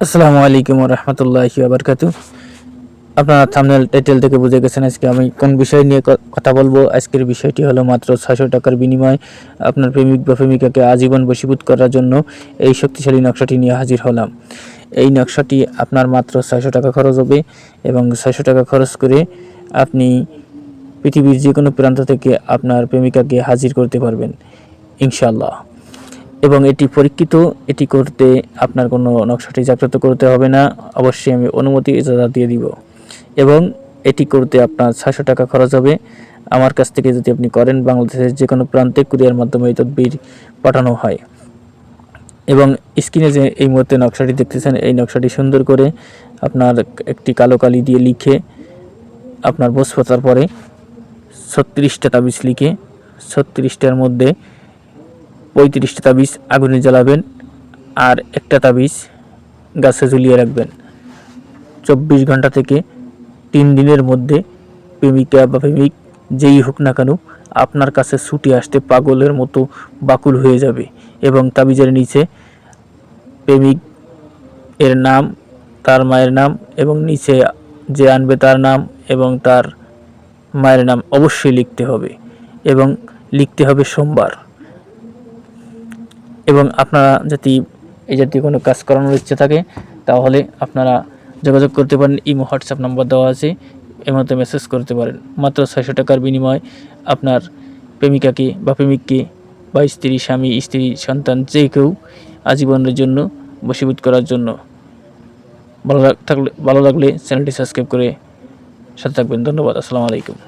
আসসালামু আলাইকুম রহমতুল্লাহি আবরকাতু আপনারা থামনেল টাইটেল থেকে বুঝে গেছেন আজকে আমি কোন বিষয় নিয়ে কথা বলব। আজকের বিষয়টি হলো মাত্র ছয়শো টাকার বিনিময়ে আপনার প্রেমিক বা প্রেমিকাকে আজীবন বশীভূত করার জন্য এই শক্তিশালী নকশাটি নিয়ে হাজির হলাম। এই নকশাটি আপনার মাত্র ছয়শো টাকা খরচ হবে এবং ছয়শো টাকা খরচ করে আপনি পৃথিবীর যে কোনো প্রান্ত থেকে আপনার প্রেমিকাকে হাজির করতে পারবেন ইনশাল্লাহ এবং এটি পরীক্ষিত, এটি করতে আপনার কোনো নকশাটি জাগ্রত করতে হবে না। অবশ্যই আমি অনুমতি ইজাজত দিয়ে দিব। এবং এটি করতে আপনার ছয়শো টাকা খরচ হবে। আমার কাছ থেকে যদি আপনি করেন, বাংলাদেশের যে কোনো প্রান্তে কুরিয়ার মাধ্যমে এই তদবির পাঠানো হয়। এবং স্ক্রিনে যে এই মুহূর্তে নকশাটি দেখতেছেন, এই নকশাটি সুন্দর করে আপনার একটি কালো কালি দিয়ে লিখে আপনার বসফতার পরে ছত্রিশটা তাবিজ লিখে, ছত্রিশটার মধ্যে পঁয়ত্রিশটা তাবিজ আগুনে জ্বালাবেন আর একটা তাবিজ গাছে ঝুলিয়ে রাখবেন। চব্বিশ ঘণ্টা থেকে তিন দিনের মধ্যে প্রেমিকা বা প্রেমিক যেই হোক না কেন আপনার কাছে ছুটি আসতে পাগলের মতো বাকুল হয়ে যাবে এবং তাবিজের নিচে প্রেমিক এর নাম, তার মায়ের নাম এবং নিচে যে আনবে তার নাম এবং তার মায়ের নাম অবশ্যই লিখতে হবে এবং লিখতে হবে সোমবার। এবং আপনারা যদি এই জাতীয় কোনো কাজ করানোর ইচ্ছে থাকে, তাহলে আপনারা যোগাযোগ করতে পারেন। ইমো, হোয়াটসঅ্যাপ নম্বর দেওয়া আছে মধ্যে মেসেজ করতে পারেন। মাত্র ছয়শো টাকার বিনিময়ে আপনার প্রেমিকাকে বা প্রেমিককে বা স্ত্রী, স্বামী, স্ত্রী, সন্তান যে কেউ আজীবনের জন্য, বশীভূত করার জন্য ভালো থাকলে, ভালো লাগলে চ্যানেলটি সাবস্ক্রাইব করে সাথে থাকবেন। ধন্যবাদ। আসসালামু আলাইকুম।